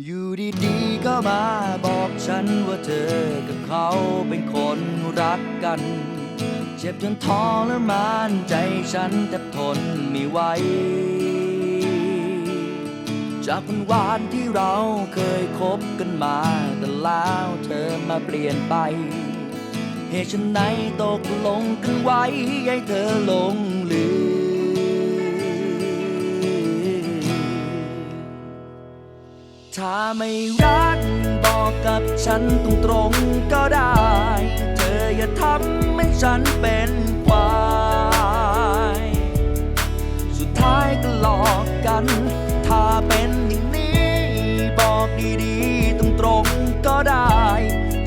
อยู่ดีๆก็มาบอกฉันว่าเธอกับเขาเป็นคนรักกัน เจ็บจนท้อและมานใจฉันแทบทนไม่ไหว จากวันวานที่เราเคยคบกันมาแต่แล้วเธอมาเปลี่ยนไป เหตุฉันไหนตกลงกันไว้ให้เธอหลง ไม่รักบอกกับฉันตรงๆก็ได้ เธออย่าทำให้ฉันเป็นควายสุดท้ายก็หลอกกัน ถ้าเป็นอย่างนี้ บอกดีๆตรงๆก็ได้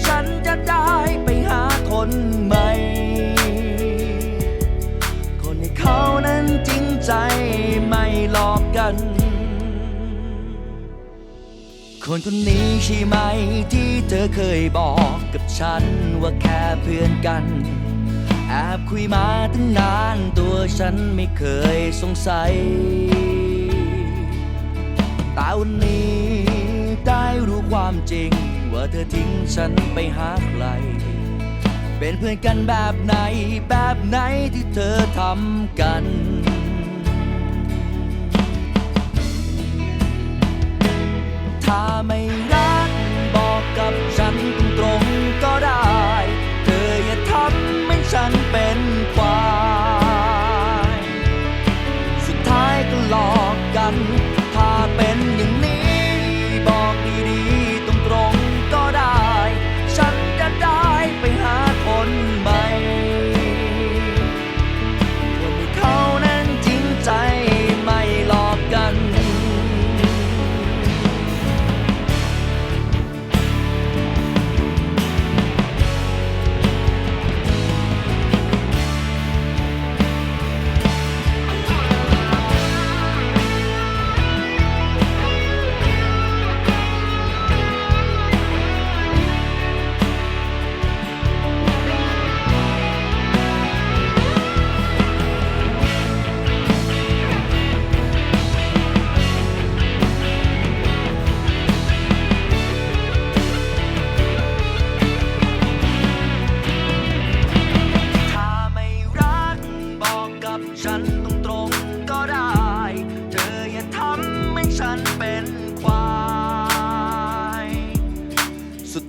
ฉันจะได้ไปหาคนใหม่ คนให้เขานั้นจริงใจไม่หลอกกัน คนคนนี้ใช่ไหมที่เธอเคยบอกกับฉันว่าแค่เพื่อนกัน แอบคุยมาตั้งนานตัวฉันไม่เคยสงสัยแต่วันนี้ได้รู้ความจริง ว่าเธอทิ้งฉันไปหาใคร เป็นเพื่อนกันแบบไหนแบบไหนที่เธอทำกัน อ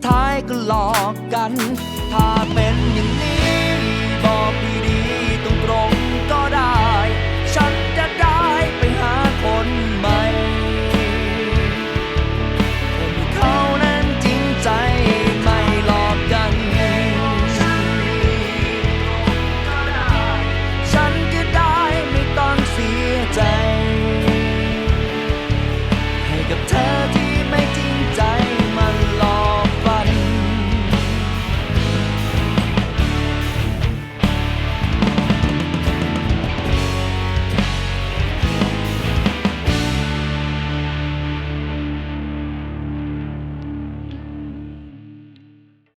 ท้ายก็หลอกกัน ถ้าเป็นอย่างนี้